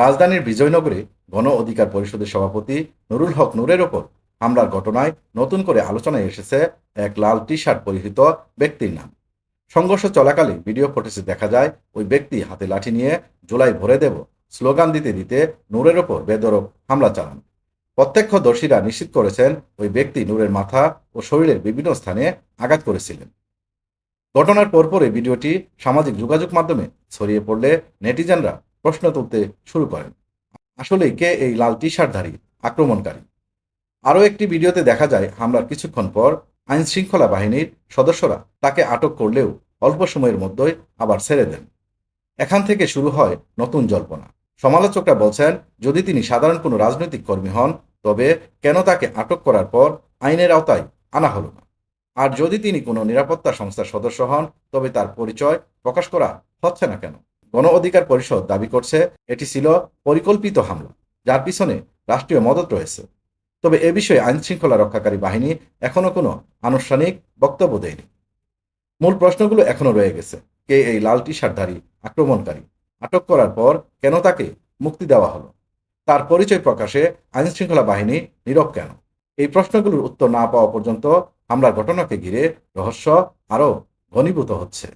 রাজধানীর বিজয়নগরে গণ অধিকার পরিষদের সভাপতি নুরুল হক নূরের ওপর হামলার ঘটনায় নতুন করে আলোচনায় এসেছে এক লাল টি শার্ট পরিহিত ব্যক্তির নাম। সংঘর্ষ চলাকালে ভিডিও ফুটেজে দেখা যায়, ওই ব্যক্তি হাতে লাঠি নিয়ে জুলাই ভরে দেব স্লোগান দিতে দিতে নূরের ওপর বেদরক হামলা চালান। প্রত্যক্ষদর্শীরা নিশ্চিত করেছেন, ওই ব্যক্তি নূরের মাথা ও শরীরের বিভিন্ন স্থানে আঘাত করেছিলেন। ঘটনার পরপরই ভিডিওটি সামাজিক যোগাযোগ মাধ্যমে ছড়িয়ে পড়লে নেটিজেনরা প্রশ্ন তুলতে শুরু করেন। আসলে কে এই লাল টি শার্টধারী আক্রমণকারী। আরও একটি ভিডিওতে দেখা যায়, হামলার কিছুক্ষণ পর আইন শৃঙ্খলা বাহিনীর সদস্যরা তাকে আটক করলেও অল্প সময়ের মধ্যেই আবার ছেড়ে দেন। এখান থেকে শুরু হয় নতুন জল্পনা। সমালোচকরা বলছেন, যদি তিনি সাধারণ কোনো রাজনৈতিক কর্মী হন, তবে কেন তাকে আটক করার পর আইনের আওতায় আনা হলো না? আর যদি তিনি কোনো নিরাপত্তা সংস্থার সদস্য হন, তবে তার পরিচয় প্রকাশ করা হচ্ছে না কেন? গণ অধিকার পরিষদ দাবি করছে, এটি ছিল পরিকল্পিত হামলা, যার পিছনে রাষ্ট্রীয় মদত রয়েছে। তবে এ বিষয়ে আইন শৃঙ্খলা রক্ষাকারী বাহিনী এখনও কোনো আনুষ্ঠানিক বক্তব্য দেয়নি। মূল প্রশ্নগুলো এখনও রয়ে গেছে, কে এই লাল টি শার্টধারী আক্রমণকারী? আটক করার পর কেন তাকে মুক্তি দেওয়া হলো? তার পরিচয় প্রকাশে আইন শৃঙ্খলা বাহিনী নীরব কেন? এই প্রশ্নগুলোর উত্তর না পাওয়া পর্যন্ত হামলার ঘটনাকে ঘিরে রহস্য আরও ঘনীভূত হচ্ছে।